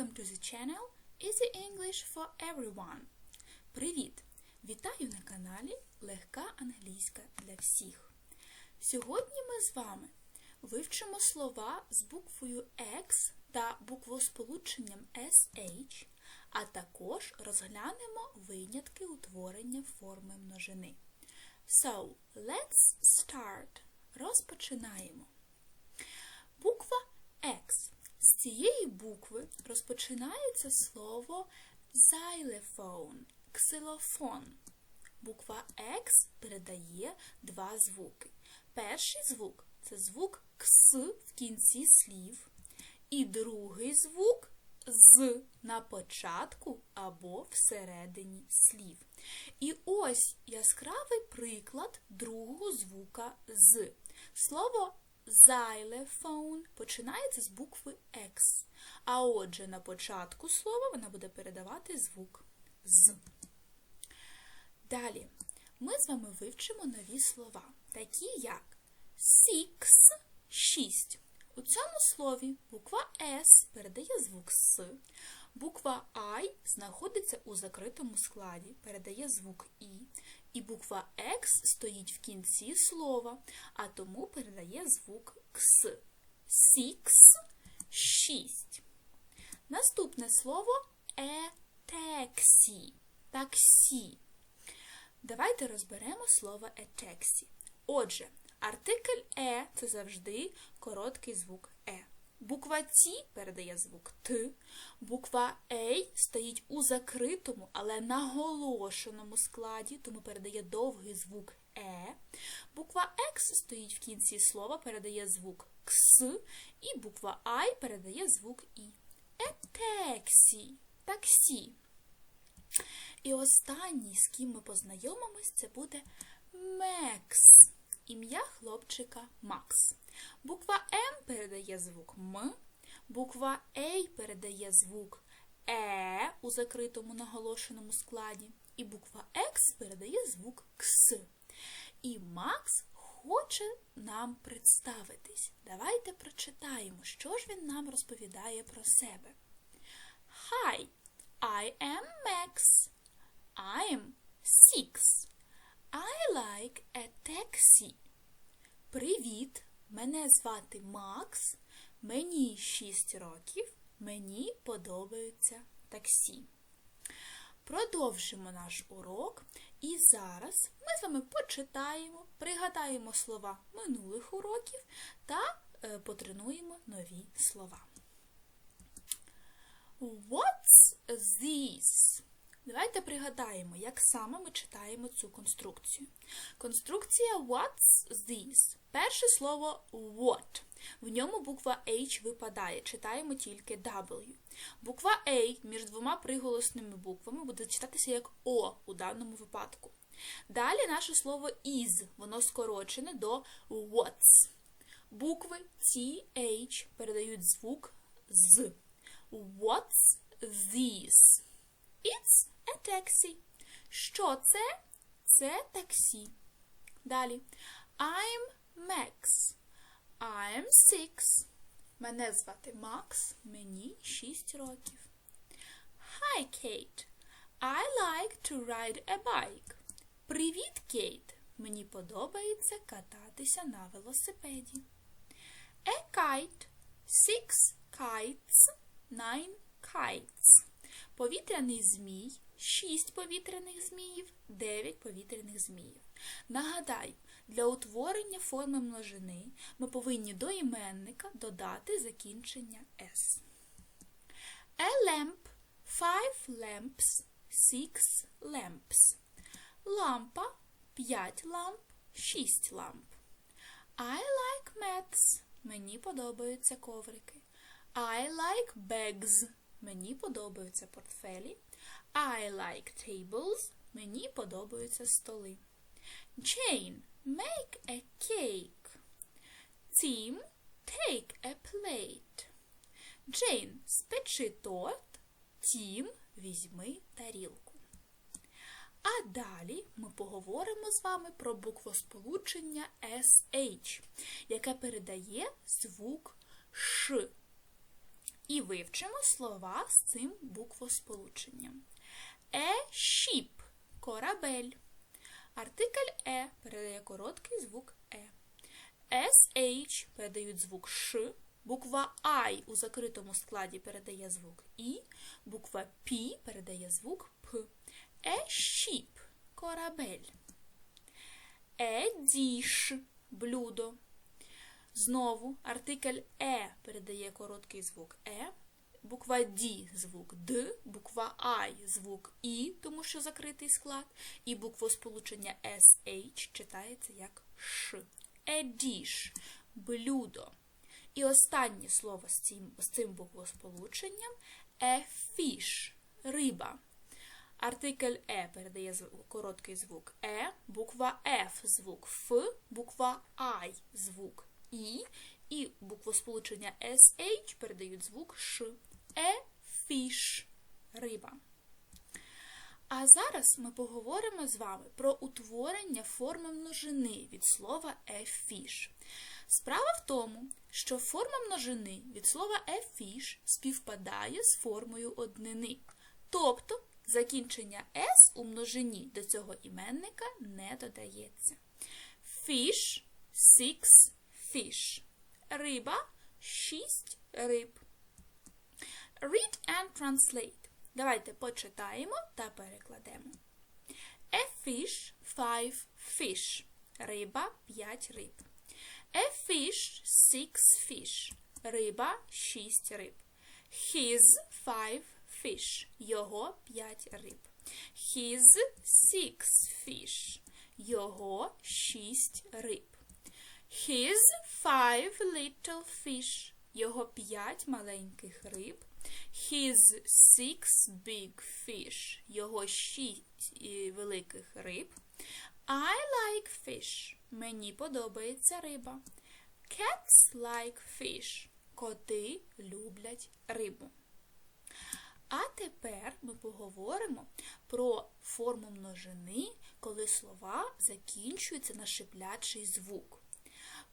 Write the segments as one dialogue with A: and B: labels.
A: Welcome to the channel Easy English for Everyone. Привіт! Вітаю на каналі Легка англійська для всіх. Сьогодні ми з вами вивчимо слова з буквою X та буквосполученням SH, а також розглянемо винятки утворення форми множини. So, let's start. Розпочинаємо. Буква X. З цієї букви розпочинається слово xylophone, ксилофон. Буква X передає два звуки. Перший звук це звук кс в кінці слів, і другий звук з на початку або всередині слів. І ось яскравий приклад другого звука з. Слово xylophone починається з букви X. А отже, на початку слова вона буде передавати звук з. Далі ми з вами вивчимо нові слова, такі як six, шість. У цьому слові буква S передає звук С, буква I знаходиться у закритому складі, передає звук І, і буква X стоїть в кінці слова, а тому передає звук Кс. Six, шість. Наступне слово етексі. Таксі. Давайте розберемо слово етексі. Отже, артикль е це завжди короткий звук е. Буква Т передає звук Т. Буква А стоїть у закритому, але наголошеному складі, тому передає довгий звук Е. Буква X стоїть в кінці слова, передає звук Кс, і буква I передає звук І. Етексі. Таксі. І останній, з ким ми познайомимось, це буде Мекс. Ім'я хлопчика Макс. Буква М передає звук М, буква А передає звук Е у закритому наголошеному складі, і буква X передає звук Кс. І Макс хоче нам представитись. Давайте прочитаємо, що ж він нам розповідає про себе. Hi, I am Max. I'm six. I like a taxi. Привіт! Мене звати Макс. Мені 6 років. Мені подобаються таксі. Продовжимо наш урок. І зараз ми з вами почитаємо, пригадаємо слова минулих уроків та е, потренуємо нові слова. What's this? Давайте пригадаємо, як саме ми читаємо цю конструкцію. Конструкція What's this? Перше слово what. В ньому буква H випадає. Читаємо тільки W. Буква A між двома приголосними буквами буде читатися як О у даному випадку. Далі наше слово is, воно скорочене до what's. Букви T, H передають звук з. What's this? It's a taxi. Що це? Це таксі. Далі. I'm Max. I'm six. Мене звати Макс. Мені 6 років. Hi, Kate. I like to ride a bike. Привіт, Кейт. Мені подобається кататися на велосипеді. A kite. Six kites. Nine kites. Повітряний змій, 6 повітряних зміїв, 9 повітряних зміїв. Нагадаю, для утворення форми множини ми повинні до іменника додати закінчення S. A lamp, five lamps, six lamps. Лампа 5 ламп, 6 ламп. I like maths. Мені подобаються коврики. I like bags. Мені подобаються портфелі. I like tables. Мені подобаються столи. Jane, make a cake. Tim, take a plate. Jane, спечи торт. Тім, візьми тарілку. А далі ми поговоримо з вами про буквосполучення SH, яке передає звук Ш. І вивчимо слова з цим буквосполученням. A ship – корабель. Артикль е передає короткий звук е. SH передають звук Ш. Буква I у закритому складі передає звук І. Буква P передає звук П. A ship – корабель. A dish – блюдо. Знову артикль е передає короткий звук е. Буква D звук Д, буква I звук І, тому що закритий склад, і буквосполучення SH читається як Ш. Dish – блюдо. І останнє слово з цим, з цим буквосполученням fish – риба. Артикль Е передає короткий звук Е, буква F звук Ф, буква I звук І, і буквосполучення SH передають звук Ш. Е фіш риба. А зараз ми поговоримо з вами про утворення форми множини від слова fish. Справа в тому, що форма множини від слова fish співпадає з формою однини. Тобто закінчення s у множині до цього іменника не додається. Fish – six fish. Риба шість риб. Read and translate. Давайте почитаємо та перекладемо. A fish – five fish. Риба п'ять риб. A fish – six fish. Риба шість риб. His five fish. Його п'ять риб. His six fish. Його шість риб. His five little fish. Його п'ять маленьких риб. His six big fish. Його шість е, великих риб. I like fish. Мені подобається риба. Cats like fish. Коти люблять рибу. А тепер ми поговоримо про форму множини, коли слова закінчуються на шиплячий звук.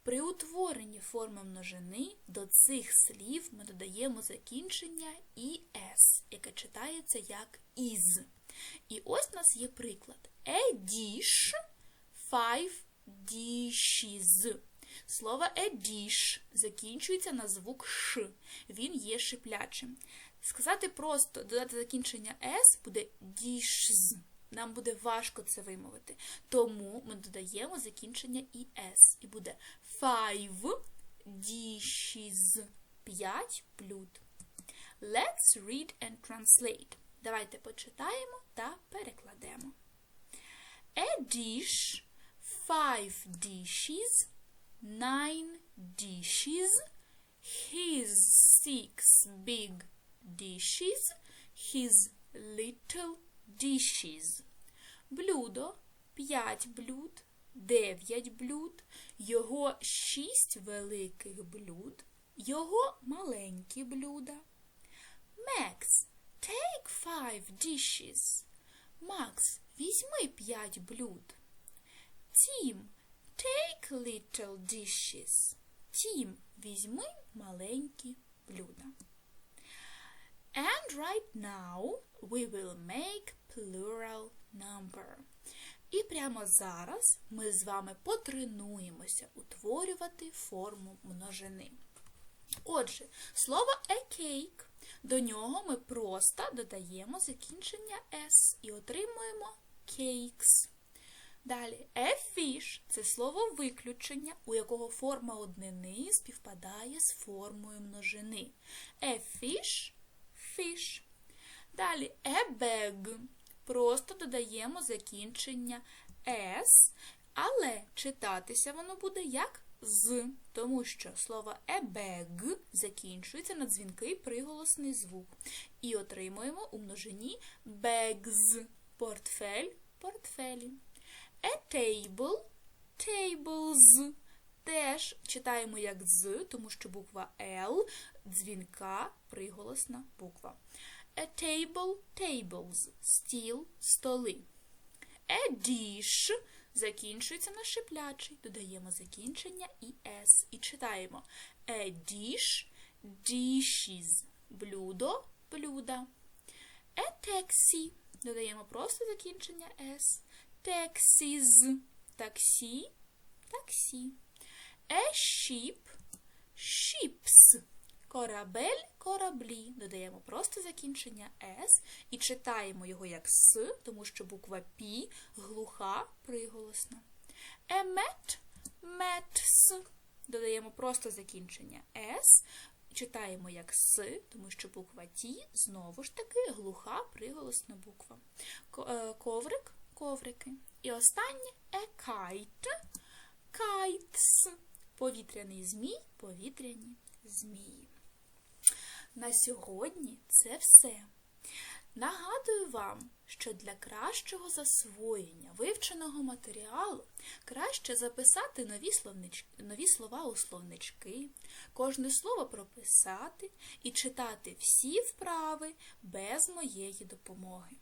A: При утворенні форми множини до цих слів ми додаємо закінчення «іс», яке читається як «із». І ось у нас є приклад. A dish – five dishes. Слово a dish закінчується на звук ш. Він є шиплячим. Сказати просто, додати закінчення s буде dishes. Нам буде важко це вимовити. Тому ми додаємо закінчення «іс». І буде five dishes. П'ять блюд. Let's read and translate. Давайте почитаємо та перекладемо. A dish, five dishes, nine dishes, his six big dishes, his little dishes. Блюдо п'ять блюд, дев'ять блюд, його шість великих блюд, його маленькі блюда. Max, take five dishes. Макс, візьми п'ять блюд. Тім, take little dishes. Тім, візьми маленькі блюда. And right now we will make plural number. І прямо зараз ми з вами потренуємося утворювати форму множини. Отже, слово a cake, до нього ми просто додаємо закінчення s і отримуємо cakes. Далі, a fish – це слово виключення, у якого форма однини співпадає з формою множини. A fish – fish. Далі bag. Просто додаємо закінчення s, але читатися воно буде як з, тому що слово bag закінчується на дзвінкий приголосний звук. І отримуємо у множині bags – портфель, портфелі. A table – tables. Теж читаємо як з, тому що буква L дзвінка приголосна буква. A table – tables. Стіл – столи. A dish закінчується на шиплячий. Додаємо закінчення і s. І читаємо A dish – dishes. блюдо, блюда. A taxi. Додаємо просто закінчення S. Taxis. Таксі, таксі. A ship, ships. Корабель, кораблі. Додаємо просто закінчення S і читаємо його як С, тому що буква P глуха, приголосна. Mat, mats. Додаємо просто закінчення S. Читаємо як С, тому що буква Т знову ж таки глуха приголосна буква. Е, Коврик, коврики. І останнє kite, kites. Повітряний змій, повітряні змії. На сьогодні це все. Нагадую вам, що для кращого засвоєння вивченого матеріалу краще записати нові, словнич... нові слова у словнички, кожне слово прописати і читати всі вправи без моєї допомоги.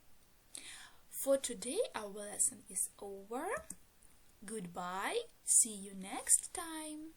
A: For today our lesson is over. Goodbye. See you next time.